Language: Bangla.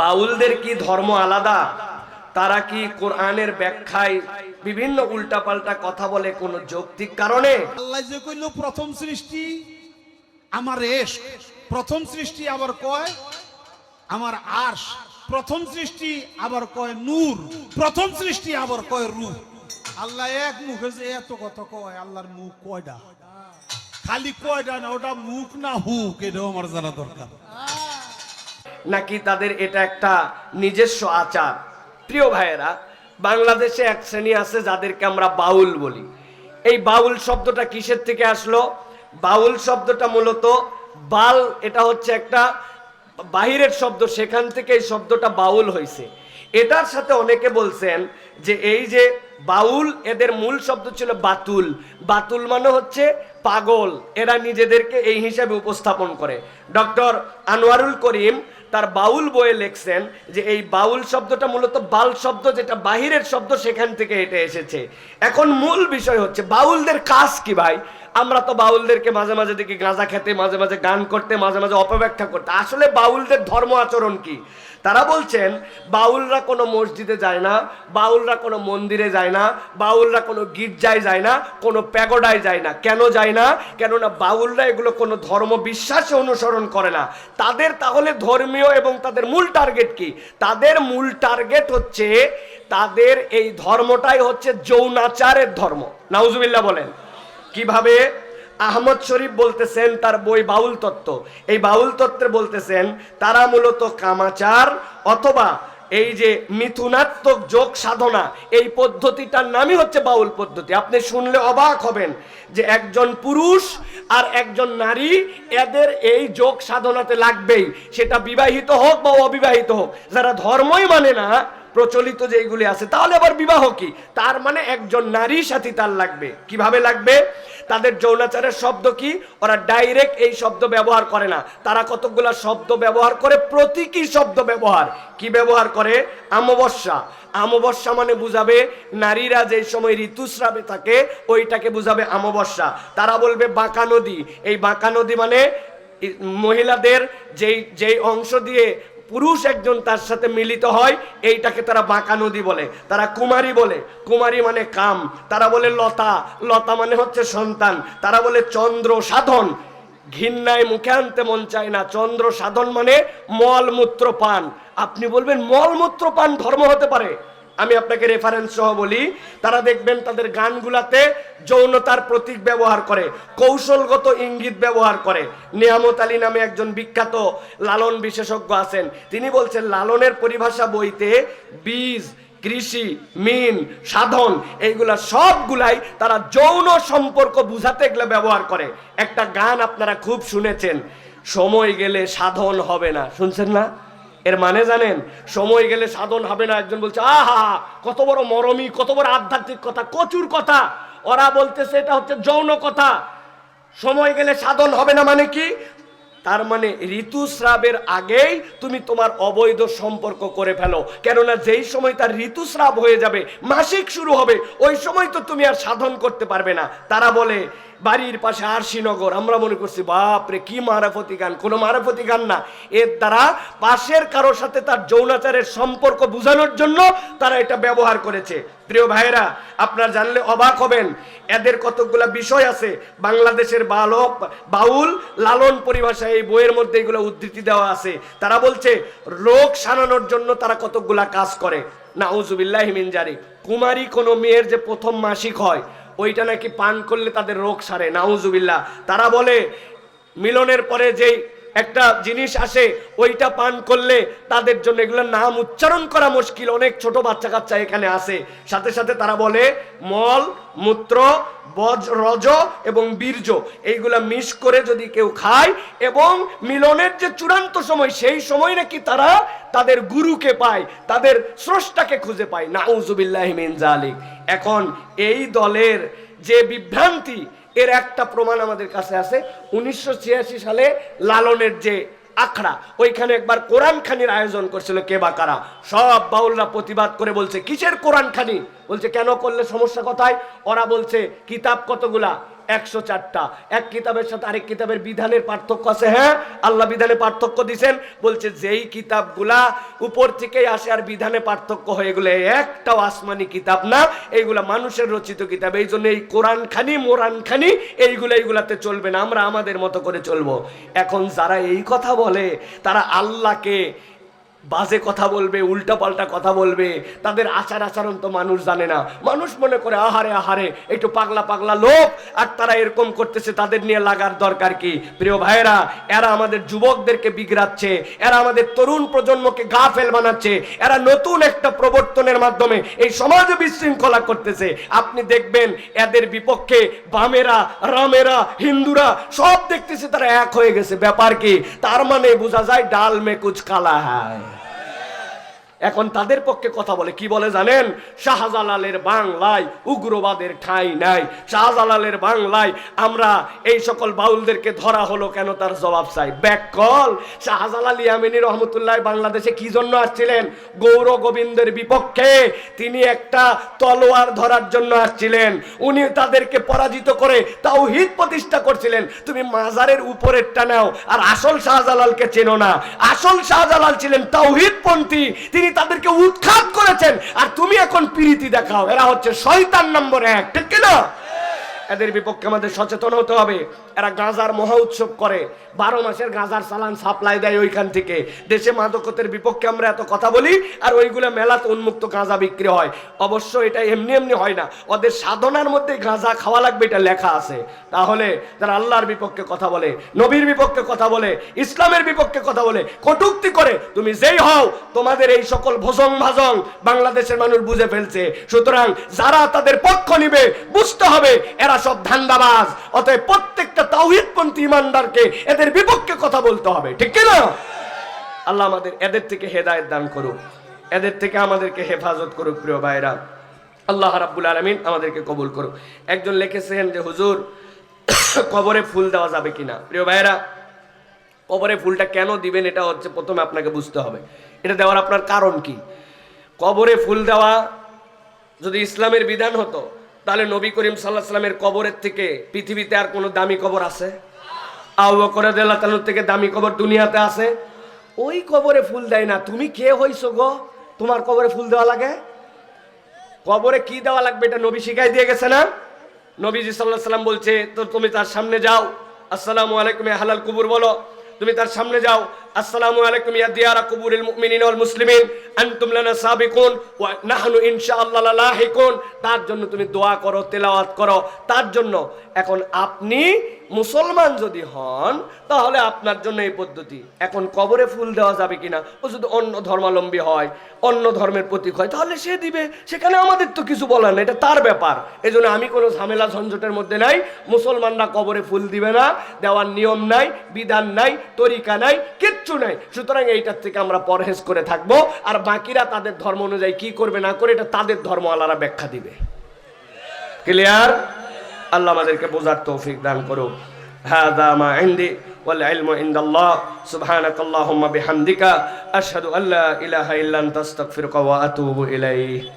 বাউলদের কি ধর্ম আলাদা? তারা কি কোরআনের ব্যাখ্যায় বিভিন্ন উল্টাপাল্টা কথা বলে কোনো যৌক্তিক কারণে? আল্লাহ যে কইল, প্রথম সৃষ্টি আমার এশ প্রথম সৃষ্টি আবার কয় আমার আশ প্রথম সৃষ্টি আবার কয় নূর, প্রথম সৃষ্টি আবার কয় রূপ। আল্লাহ এক মুখে যে এত কথা কয়, আল্লাহর মুখ কয়টা খালি কয়টা না, ওটা মুখ না হুক, এটাও আমার জানা দরকার। নাকি তাদের এটা একটা নিজস্ব আচার? প্রিয় ভাইয়েরা, বাংলাদেশে এক শ্রেণি আছে যাদেরকে আমরা বাউল বলি। এই বাউল শব্দটা কিসের থেকে আসলো? বাউল শব্দটা মূলত বাল, এটা হচ্ছে একটা বাহিরের শব্দ, সেখান থেকে এই শব্দটা বাউল হয়েছে এটার সাথে অনেকে বলছেন যে এই যে বাউল, এদের মূল শব্দ ছিল বাতুল। বাতুল মানে হচ্ছে পাগল। এরা নিজেদেরকে এই হিসাবে উপস্থাপন করে। ডক্টর আনোয়ারুল করিম তার বাউল বইয়ে লেখছেন যে এই বাউল শব্দটা মূলত বাল শব্দ যেটা বাহিরের শব্দ সেখান থেকে হেঁটে এসেছে। এখন মূল বিষয় হচ্ছে, বাউলদের কাজ কি ভাই? আমরা তো বাউলদেরকে মাঝে মাঝে দেখি গাঁজা খেতে, মাঝে মাঝে গান করতে, মাঝে মাঝে অপব্যাখ্যা করতে। আসলে বাউলদের ধর্ম আচরণ কি? তারা বলছেন, বাউলরা কোনো মসজিদে যায় না, বাউলরা কোনো মন্দিরে যায় না, বাউলরা কোনো গির্জায় যায় না, কোনো প্যাগোডায় যায় না। কেন যায় না? কেননা বাউলরা এগুলো কোনো ধর্ম বিশ্বাসে অনুসরণ করে না। তাদের তাহলে ধর্মীয় এবং তাদের মূল টার্গেট কি? তাদের মূল টার্গেট হচ্ছে, তাদের এই ধর্মটাই হচ্ছে যৌনাচারের ধর্ম। নাউজুবিল্লাহ বলেন। কীভাবে আহমদ শরীফ বলতেছেন, তার বই বাউল তত্ত্ব। এই বাউল তত্ত্বে বলতেছেন, তারা মূলত কামাচার অথবা এই যে মিথুনাত্মক যোগ সাধনা, এই পদ্ধতিটার নামই হচ্ছে বাউল পদ্ধতি। আপনি শুনলে অবাক হবেন যে একজন পুরুষ আর একজন নারী, এদের এই যোগ সাধনাতে লাগবেই। সেটা বিবাহিত হোক বা অবিবাহিত হোক, যারা ধর্মই মানে না প্রচলিত যেইগুলি আছে, তাহলে আবার বিবাহ কি? তার মানে একজন নারী সাথী তার লাগবে। কীভাবে লাগবে? তাদের যৌনাচারের শব্দ কি? ওরা ডাইরেক্ট এই শব্দ ব্যবহার করে না। তারা কতগুলা শব্দ ব্যবহার করে? প্রতীকী শব্দ ব্যবহার। কি ব্যবহার করে? অমাবস্যা অমাবস্যা মানে বুঝাবে, নারীরা যেই সময় ঋতুস্রাবে থাকে, ওইটাকে বুঝাবে অমাবস্যা তারা বলবে বাঁকা নদী। এই বাঁকা নদী মানে মহিলাদের যেই যেই অংশ দিয়ে পুরুষ একজন তার সাথে মিলিত হয়, এইটাকে তারা বাঁকা নদী বলে, তারা কুমারী বলে। কুমারী মানে কাম, তারা বলে লতা। লতা মানে হচ্ছে সন্তান, তারা বলে চন্দ্র সাধন। ঘিন্নায় মুখে আনতে মন চায় না, চন্দ্র সাধন মানে মলমূত্র পান আপনি বলবেন মলমূত্র পান ধর্ম হতে পারে? আমি আপনাকে রেফারেন্স সহ বলি, তারা দেখবেন তাদের গানগুলাতে যৌনতার প্রতীক ব্যবহার করে, কৌশলগত ইঙ্গিত ব্যবহার করে। নিয়ামত আলী নামে একজন বিখ্যাত লালন বিশেষজ্ঞ আছেন, তিনি বলছেন, লালনের পরিভাষা বইতে বীজ, কৃষি, মিন, সাধন, এইগুলা সবগুলাই তারা যৌন সম্পর্ক বুঝাতে এগুলো ব্যবহার করে। একটা গান আপনারা খুব শুনেছেন, সময় গেলে সাধন হবে না, শুনছেন না? এর মানে জানেন, সময় গেলে সাধন হবে না। একজন বলছে, আহা, কত বড় মরমী, কত বড় আধ্যাত্মিক কথা, কচুর কথা। ওরা বলতেছে, এটা হচ্ছে যৌন কথা। সময় গেলে সাধন হবে না মানে কি? তার মানে ঋতুস্রাবের আগেই তুমি তোমার অবৈধ সম্পর্ক করে ফেলো। কেননা যেই সময় তার ঋতুস্রাব হয়ে যাবে, মাসিক শুরু হবে, ওই সময় তো তুমি আর সাধন করতে পারবে না। তারা বলে বাড়ির পাশে আরশিনগর আমরা মনে করছি, বাপরে, কি মারাফতি গান। কোনো মারাফতি গান না। এর দ্বারা পাশের কারোর সাথে তার যৌনাচারের সম্পর্ক বোঝানোর জন্য তারা এটা ব্যবহার করেছে। প্রিয় ভাইয়েরা, আপনার জানলে অবাক হবেন। এদের কতগুলা বিষয় আছে। বাংলাদেশের বালক, বাউল লালন পরিভাষায় এই বইয়ের মধ্যে এগুলো উদ্ধৃতি দেওয়া আছে। তারা বলছে, রোগ সারানোর জন্য তারা কতগুলা কাজ করে। না হিমিন জারি কুমারী কোনো মেয়ের যে প্রথম মাসিক হয় ওইটা নাকি পান করলে তাদের রোগ সারে নাউজুবিল্লা তারা বলে মিলনের পরে যেই একটা জিনিস আসে, ওইটা পান করলে তাদের জন্য এগুলোর নাম উচ্চারণ করা মুশকিল। অনেক ছোট বাচ্চা কাচ্চা এখানে আসে সাথে সাথে তারা বলে মল, মূত্র, বজ, রজ এবং বীর্য। এইগুলা মিস করে যদি কেউ খায় এবং মিলনের যে চূড়ান্ত সময়, সেই সময় নাকি তারা তাদের গুরুকে পায়, তাদের স্রষ্টাকে খুঁজে পায়। নাউজুবিল্লাহ মিন জালিক এখন এই দলের যে বিভ্রান্তি এর একটা প্রমাণ আমাদের কাছে আছে। উনিশশো ছিয়াশি সালে লালনের যে আখড়া, ওইখানে একবার কোরআন খানির আয়োজন করছিল কে বা কারা। সব বাউলরা প্রতিবাদ করে বলছে, কিসের কোরআন খানি? বলছে, কেন করলে সমস্যা কোথায়? ওরা বলছে, কিতাব কতগুলা? একশো চারটা। এক কিতাবের সাথে আরেক কিতাবের বিধানের পার্থক্য আছে হ্যাঁ? আল্লাহ বিধানে পার্থক্য দিছেন, বলছে যেই কিতাবগুলা উপর থেকেই আসে আর বিধানে পার্থক্য হয়ে গেলে একটাও আসমানি কিতাব না, এইগুলা মানুষের রচিত কিতাব, এই জন্য এই কোরআন খানি, মোরান খানি, এইগুলো এইগুলাতে চলবে না, আমরা আমাদের মতো করে চলবো। এখন যারা এই কথা বলে, তারা আল্লাহকে বাজে কথা বলবে উল্টা পাল্টা কথা বলবে, তাদের আচার আচরণ তো মানুষ জানে না। মানুষ মনে করে, আহারে আহারে, একটু পাগলা পাগলা লোক, আর তারা এরকম করতেছে, তাদের নিয়ে লাগার দরকার কি? প্রিয় ভাইয়েরা, এরা আমাদের যুবকদেরকে বিগড়াচ্ছে, এরা আমাদের তরুণ প্রজন্মকে গা ফেল বানাচ্ছে, এরা নতুন একটা প্রবর্তনের মাধ্যমে এই সমাজে বিশৃঙ্খলা করতেছে। আপনি দেখবেন, এদের বিপক্ষে বামেরা, রামেরা, হিন্দুরা সব দেখতেছে, তারা এক হয়ে গেছে। ব্যাপার কি? তার মানে বোঝা যায়, ডাল মে কুচ কালা হয় এখন তাদের পক্ষে কথা বলে। কি বলে জানেন? শাহজালালের বাংলায় উগ্রবাদের ঠাঁই নাই। শাহজালালের বাংলায় আমরা এই সকল বাউলদেরকে ধরা হলো কেন তার জবাব চাই? ব্যাকল শাহজালাল ইয়ামিনী রহমতুল্লাহ বাংলাদেশে কি জন্য আসছিলেন? গৌর গোবিন্দের বিপক্ষে তিনি একটা তলোয়ার ধরার জন্য আসছিলেন। উনি তাদেরকে পরাজিত করে তাও হিত প্রতিষ্ঠা করছিলেন। তুমি মাজারের উপরেরটা নাও, আর আসল শাহজালালকে চেনো না। আসল শাহজালাল ছিলেন তাওহিদ পন্থী তিনি তাদেরকে উৎখাত করেছেন। আর তুমি এখন পিরিতি দেখাও। এরা হচ্ছে শয়তান নম্বর এক। ঠিক কিনা? এদের বিপক্ষে আমাদের সচেতন হতে হবে। এরা গাঁজার মহা উৎসব করে। বারো মাসের গাঁজার চালান সাপ্লাই দেয় ওইখান থেকে। দেশে মাদকতের বিপক্ষে আমরা এত কথা বলি আর ওইগুলো মেলাতে উন্মুক্ত গাঁজা বিক্রি হয়। অবশ্য এটা এমনি এমনি হয় না। ওদের সাধনার মধ্যে গাঁজা খাওয়া লাগবে এটা লেখা আছে। তাহলে যারা আল্লাহর বিপক্ষে কথা বলে, নবীর বিপক্ষে কথা বলে, ইসলামের বিপক্ষে কথা বলে, কটুক্তি করে, তুমি যেই হও, তোমাদের এই সকল ভোজং ভাজং বাংলাদেশের মানুষ বুঝে ফেলছে। সুতরাং যারা তাদের পক্ষ নিবে, বুঝতে হবে, এরা সব ধান্দাবাজ। অতএব প্রত্যেকটা তাওহিদপন্থী ইমানদারকে এদের বিপক্ষে কথা বলতে হবে, ঠিক আল্লাহ আমাদের এদের থেকে হেদায়েত দান করুক, এদের থেকে আমাদেরকে হেফাজত করুক, প্রিয় ভাইরা আল্লাহ রাব্বুল আলামিন আমাদেরকে কবুল করুক। একজন লিখেছেন যে, হুজুর, কবরে ফুল দেওয়া যাবে কিনা? প্রিয় ভাইরা কবরে ফুলটা কেন দিবেন এটা হচ্ছে প্রথমে আপনাকে বুঝতে হবে। এটা দেওয়ার আপনার কারণ কি? কবরে ফুল দেওয়া যদি ইসলামের বিধান হতো তাহলে নবী করিম সাল্লাহ সাল্লামের কবরের থেকে পৃথিবীতে আর কোনো দামি কবর আছে? আউ তালুর থেকে দামি কবর দুনিয়াতে আছে? ওই কবরে ফুল দেয় না। তুমি কে হইছো গো? তোমার কবরে ফুল দেওয়া লাগে? কবরে কি দেওয়া লাগবে এটা নবী শিখাই দিয়ে গেছে না? নবীজি সাল্লাহ সাল্লাম বলছে, তো তুমি তার সামনে যাও। আসসালামু আলাইকুম হালাল কুবুর বলো। তুমি তার সামনে যাও। আসসালামু আলাইকুম ইয়া দিয়ারা কুবুরিল মুমিনিন ওয়াল মুসলিমিন। আনতুম লানা সাবিকুন ওয়া নাহনু ইনশাআল্লাহ লাহিকুন তার জন্য তুমি দোয়া করো, তেলাওয়াত করো। তার জন্য এখন আপনি মুসলমান যদি হন, তাহলে আপনার জন্য এই পদ্ধতি। এখন কবরে ফুল দেওয়া যাবে কিনা? ও যদি অন্য ধর্মাবলম্বী হয়, অন্য ধর্মের প্রতীক হয়, তাহলে সে দিবে। সেখানে আমাদের তো কিছু বলার নেই, এটা তার ব্যাপার। এই আমি কোনো ঝামেলা ঝঞ্ঝটের মধ্যে নাই। মুসলমানরা কবরে ফুল দিবে না, দেওয়ার নিয়ম নাই, বিধান নাই, তরিকা নাই, কিচ্ছু নাই। সুতরাং এইটার থেকে আমরা পরহেজ করে থাকব। আর বাকিরা তাদের ধর্ম অনুযায়ী কি করবে না করে এটা তাদের ধর্ম আলারা ব্যাখ্যা দিবে ক্লিয়ার আল্লাহ আমাদেরকে বোঝার তৌফিক দান করুক هذا ما عندي والعلم عند الله سبحانك اللهم بحمدك أشهد أن لا إله إلا أنت أستغفرك وأتوب إليه